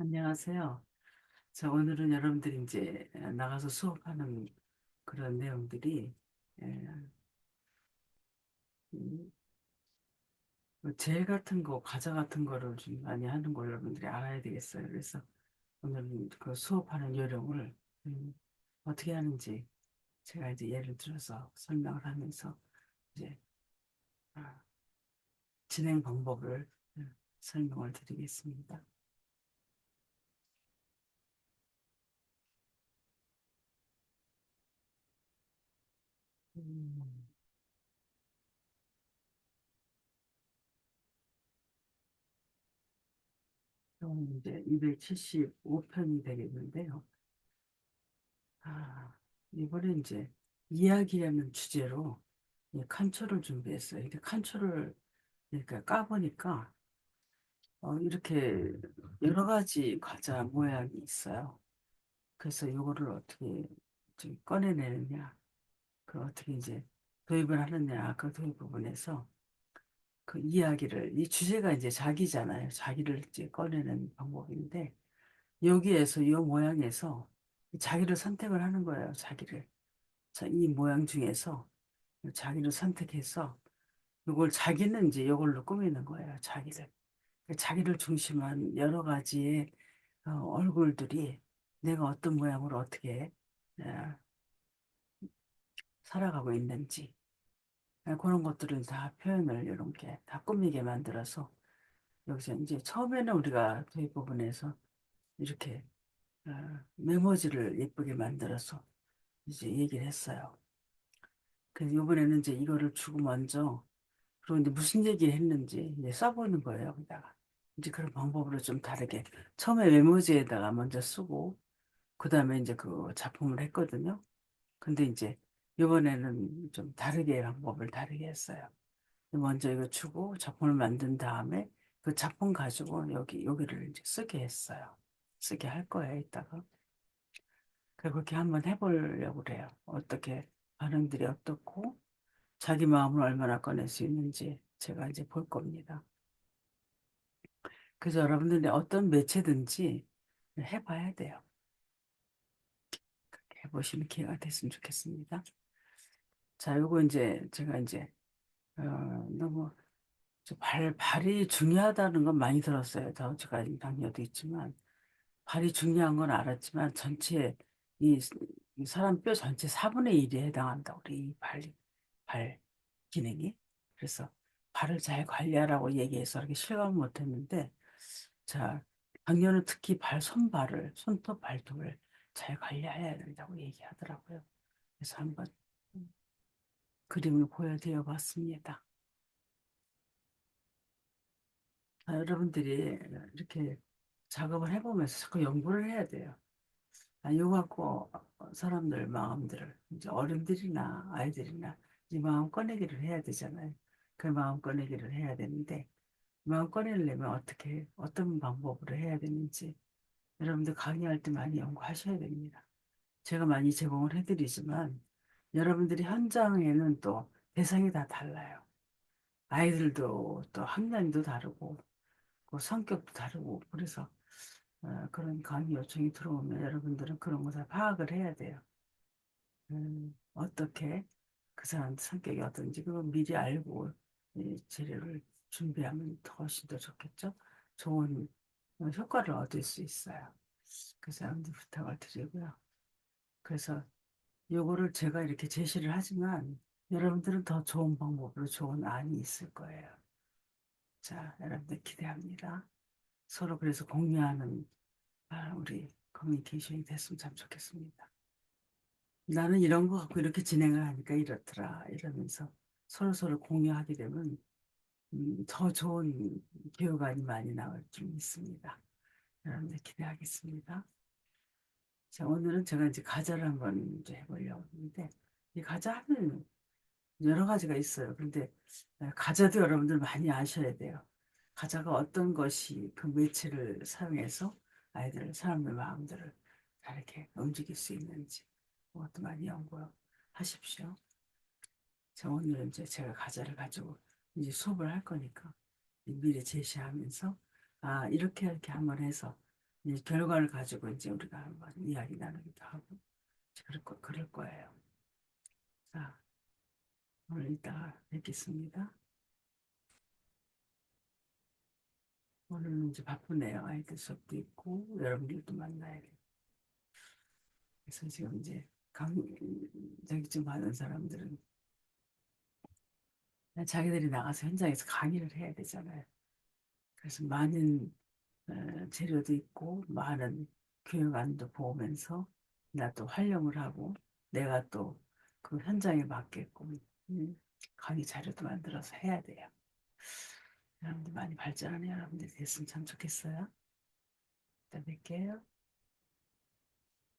안녕하세요. 자, 오늘은 여러분들이 이제 나가서 수업하는 그런 내용들이 예, 음, 뭐젤 같은 거, 과자 같은 거를 좀 많이 하는 걸 여러분들이 알아야 되겠어요. 그래서 오늘은 그 수업하는 요령을 음, 어떻게 하는지 제가 이제 예를 들어서 설명을 하면서 이제 아, 진행 방법을 음, 설명을 드리겠습니다. 이제 275편이 되겠는데요. 아, 이번에 이제 이야기라는 주제로 이 칸초를 준비했어요. 이렇게 칸초를 이렇게 까보니까 어, 이렇게 여러 가지 과자 모양이 있어요. 그래서 이거를 어떻게 좀 꺼내내느냐, 그 어떻게 이제 도입을 하느냐, 그 도입 부분에서 그 이야기를, 이 주제가 이제 자기잖아요. 자기를 이제 꺼내는 방법인데, 여기에서 이 모양에서 자기를 선택을 하는 거예요. 자기를. 자, 이 모양 중에서 자기를 선택해서 이걸 자기는 이제 이걸로 꾸미는 거예요. 자기를. 자기를 중심한 여러 가지의 어, 얼굴들이 내가 어떤 모양으로 어떻게 어, 살아가고 있는지 어, 그런 것들은 다 표현을 이렇게 다 꾸미게 만들어서 여기서 이제 처음에는 우리가 도입 부분에서 이렇게 어, 메모지를 예쁘게 만들어서 이제 얘기를 했어요. 그래서 이번에는 이제 이거를 주고 먼저 이제 무슨 얘기를 했는지 이제 써보는 거예요. 여기다가 이제 그런 방법으로 좀 다르게 처음에 메모지에다가 먼저 쓰고 그 다음에 이제 그 작품을 했거든요. 근데 이제 이번에는 좀 다르게 방법을 다르게 했어요. 먼저 이거 주고 작품을 만든 다음에 그 작품 가지고 여기 여기를 이제 쓰게 했어요. 쓰게 할 거예요, 이따가. 그렇게 한번 해보려고 그래요. 어떻게 반응들이 어떻고 자기 마음을 얼마나 꺼낼 수 있는지 제가 이제 볼 겁니다. 그래서 여러분들이 어떤 매체든지 해봐야 돼요. 그렇게 해보시는 기회가 됐으면 좋겠습니다. 자, 요거 이제 제가 이제 어, 너무 저 발, 발이 중요하다는 건 많이 들었어요. 더 제가 당뇨도 있지만 발이 중요한 건 알았지만 전체 이, 이 사람 뼈 전체 4분의 1에 해당한다. 우리 이 발, 발 기능이. 그래서 발을 잘 관리하라고 얘기해서 이렇게 실감을 못 했는데 자, 당뇨는 특히 발, 손발을, 손톱, 발톱을 잘 관리해야 된다고 얘기하더라고요. 그래서 한번 그림을 보여드려 봤습니다. 아, 여러분들이 이렇게 작업을 해보면서 자꾸 연구를 해야 돼요. 아, 이거 갖고 사람들 마음들을, 이제 어른들이나 아이들이나 이 마음 꺼내기를 해야 되잖아요. 그 마음 꺼내기를 해야 되는데, 마음 꺼내려면 어떻게, 어떤 방법으로 해야 되는지, 여러분들 강의할 때 많이 연구하셔야 됩니다. 제가 많이 제공을 해드리지만, 여러분들이 현장에는 또 대상이 다 달라요. 아이들도 또 학년도 다르고, 그 성격도 다르고, 그래서 어, 그런 강의 요청이 들어오면 여러분들은 그런 것을 파악을 해야 돼요. 음, 어떻게 그 사람 성격이 어떤지 그걸 미리 알고 이 재료를 준비하면 훨씬 더 좋겠죠. 좋은 어, 효과를 얻을 수 있어요. 그래서 여러분들 부탁을 드리고요. 그래서 요거를 제가 이렇게 제시를 하지만 여러분들은 더 좋은 방법으로 좋은 안이 있을 거예요. 자, 여러분들 기대합니다. 서로 그래서 공유하는 아, 우리 커뮤니케이션이 됐으면 참 좋겠습니다. 나는 이런 거 갖고 이렇게 진행을 하니까 이렇더라 이러면서 서로 서로 공유하게 되면 음, 더 좋은 교육안이 많이 나올 줄 믿습니다. 여러분들 기대하겠습니다. 자, 오늘은 제가 이제 과자를 한번 이제 해보려고 하는데 이 과자 하면 여러 가지가 있어요. 그런데 과자도 여러분들 많이 아셔야 돼요. 과자가 어떤 것이 그 매체를 사용해서 아이들, 사람들 마음들을 다 이렇게 움직일 수 있는지 그것도 많이 연구하십시오. 자, 오늘은 이제 제가 과자를 가지고 이제 수업을 할 거니까 미리 제시하면서 아, 이렇게 이렇게 한번 해서 이 결과를 가지고 이제 우리가 한번 이야기 나누기도 하고 그럴 거 그럴 거예요. 자, 오늘 이따가 뵙겠습니다. 오늘은 이제 바쁘네요. 아이들 수업도 있고 여러분들도 만나야 돼요. 그래서 지금 이제 강자격증 받은 사람들은 자기들이 나가서 현장에서 강의를 해야 되잖아요. 그래서 많은 어, 재료도 있고 많은 교육안도 보면서 나또 활용을 하고 내가 또 그 현장에 맞게끔 음, 강의 자료도 만들어서 해야 돼요. 여러분들 많이 발전하는 여러분들이 됐으면 참 좋겠어요. 이따 뵐게요.